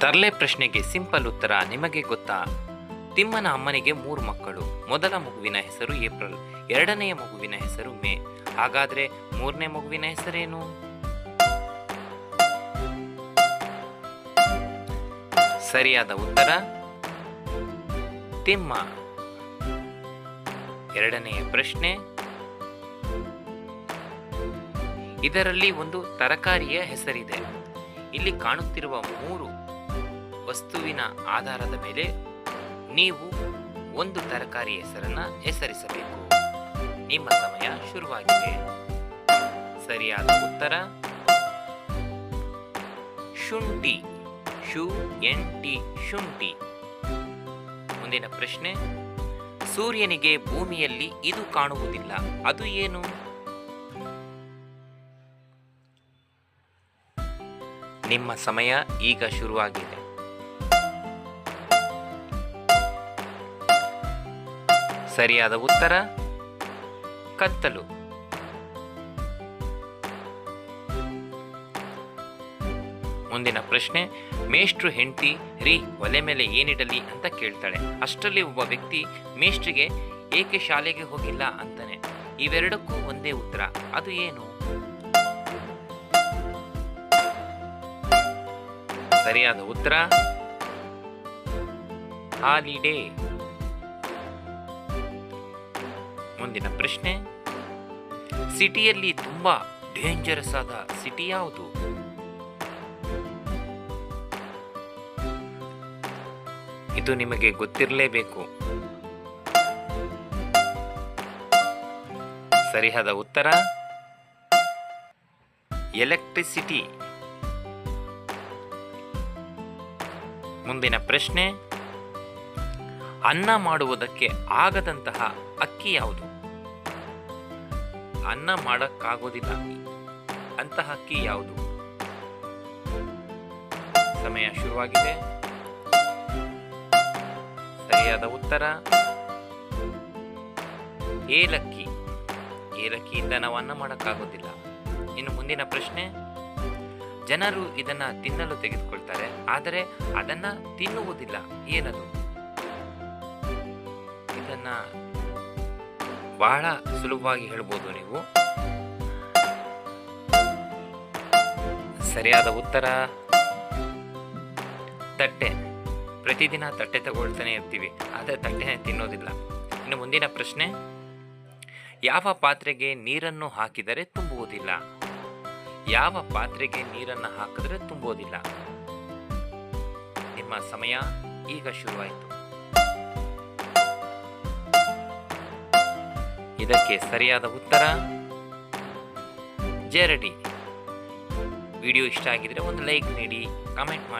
ತರ್ಲೆ ಪ್ರಶ್ನೆಗೆ ಸಿಂಪಲ್ ಉತ್ತರ ನಿಮಗೆ ಗೊತ್ತಾ? ತಿಮ್ಮನ ಅಮ್ಮನಿಗೆ ಮೂರು ಮಕ್ಕಳು. ಮೊದಲ ಮಗುವಿನ ಹೆಸರು ಏಪ್ರಿಲ್, ಎರಡನೆಯ ಮಗುವಿನ ಹೆಸರು ಮೇ. ಹಾಗಾದ್ರೆ ಮೂರನೇ ಮಗುವಿನ ಹೆಸರೇನು? ಸರಿಯಾದ ಉತ್ತರ? ತಿಮ್ಮ. ಎರಡನೆಯ ಪ್ರಶ್ನೆ? ಇದರಲ್ಲಿ ಒಂದು ತರಕಾರಿಯ ಹೆಸರಿದೆ. ಇಲ್ಲಿ ಕಾಣುತ್ತಿರುವ ಮೂರು ವಸ್ತುವಿನ ಆಧಾರದ ಮೇಲೆ ನೀವು ಒಂದು ತರಕಾರಿ ಹೆಸರನ್ನ ಹೆಸರಿಸಬೇಕು. ನಿಮ್ಮ ಸಮಯ ಶುರುವಾಗಿದೆ. ಸರಿಯಾದ ಉತ್ತರ? ಶುಂಠಿ. ಶು, ಎನ್, ಟಿ, ಶುಂಠಿ. ಮುಂದಿನ ಪ್ರಶ್ನೆ. ಸೂರ್ಯನಿಗೆ ಭೂಮಿಯಲ್ಲಿ ಇದು ಕಾಣುವುದಿಲ್ಲ. ಅದು ಏನು? ನಿಮ್ಮ ಸಮಯ ಈಗ ಶುರುವಾಗಿದೆ. ಸರಿಯಾದ ಉತ್ತರ? ಕತ್ತಲು. ಮುಂದಿನ ಪ್ರಶ್ನೆ, ಮೇಷ್ಟ್ರು ಹೆಂಡತಿ ರೀ ಒಲೆ ಮೇಲೆ ಏನಿಡಲಿ ಅಂತ ಕೇಳ್ತಾಳೆ. ಅಷ್ಟರಲ್ಲಿ ಒಬ್ಬ ವ್ಯಕ್ತಿ ಮೇಷ್ಟ್ರಿಗೆ ಏಕೆ ಶಾಲೆಗೆ ಹೋಗಿಲ್ಲ ಅಂತಾನೆ. ಇವೆರಡಕ್ಕೂ ಒಂದೇ ಉತ್ತರ. ಅದು ಏನು? ಸರಿಯಾದ ಉತ್ತರ? ಹಾಲಿಡೇ. ಮುಂದಿನ ಪ್ರಶ್ನೆ. ಸಿಟಿಯಲ್ಲಿ ತುಂಬಾ ಡೇಂಜರಸ್ ಆದ ಸಿಟಿ ಯಾವುದು? ಇದು ನಿಮಗೆ ಗೊತ್ತಿರಲೇಬೇಕು. ಸರಿಯಾದ ಉತ್ತರ? ಎಲೆಕ್ಟ್ರಿಸಿಟಿ. ಮುಂದಿನ ಪ್ರಶ್ನೆ. ಅನ್ನ ಮಾಡುವುದಕ್ಕೆ ಆಗದಂತಹ ಅಕ್ಕಿ ಯಾವುದು? ಅನ್ನ ಮಾಡಕ್ಕಾಗೋದಿಲ್ಲ. ಅಂತಹ ಅಕ್ಕಿ ಯಾವುದು? ಸಮಯ ಶುರುವಾಗಿದೆ. ಸರಿಯಾದ ಉತ್ತರ? ಏಲಕ್ಕಿ. ಏಲಕ್ಕಿಯಿಂದ ನಾವು ಅನ್ನ ಮಾಡಕ್ಕಾಗೋದಿಲ್ಲ. ಇನ್ನು ಮುಂದಿನ ಪ್ರಶ್ನೆ. ಜನರು ಇದನ್ನ ತಿನ್ನಲು ತೆಗೆದುಕೊಳ್ತಾರೆ, ಆದರೆ ಅದನ್ನ ತಿನ್ನುವುದಿಲ್ಲ. ಏನದು? ಇದನ್ನ ಬಹಳ ಸುಲಭವಾಗಿ ಹೇಳ್ಬೋದು ನೀವು. ಸರಿಯಾದ ಉತ್ತರ? ತಟ್ಟೆ. ಪ್ರತಿದಿನ ತಟ್ಟೆ ತಗೊಳ್ತಾನೆ ಇರ್ತೀವಿ, ಆದರೆ ತಟ್ಟೆ ತಿನ್ನೋದಿಲ್ಲ. ಇನ್ನು ಮುಂದಿನ ಪ್ರಶ್ನೆ, ಯಾವ ಪಾತ್ರೆಗೆ ನೀರನ್ನು ಹಾಕಿದರೆ ತುಂಬುವುದಿಲ್ಲ? ಯಾವ ಪಾತ್ರೆಗೆ ನೀರನ್ನು ಹಾಕಿದರೆ ತುಂಬುವುದಿಲ್ಲ? ನಿಮ್ಮ ಸಮಯ ಈಗ ಶುರುವಾಯಿತು. ಇದಕ್ಕೆ ಸರಿಯಾದ ಉತ್ತರ ಜರಡಿ ವಿಡಿಯೋ ಇಷ್ಟ ಆಗಿದ್ರೆ ಒಂದು ಲೈಕ್ ನೀಡಿ ಕಾಮೆಂಟ್ ಮಾಡಿ.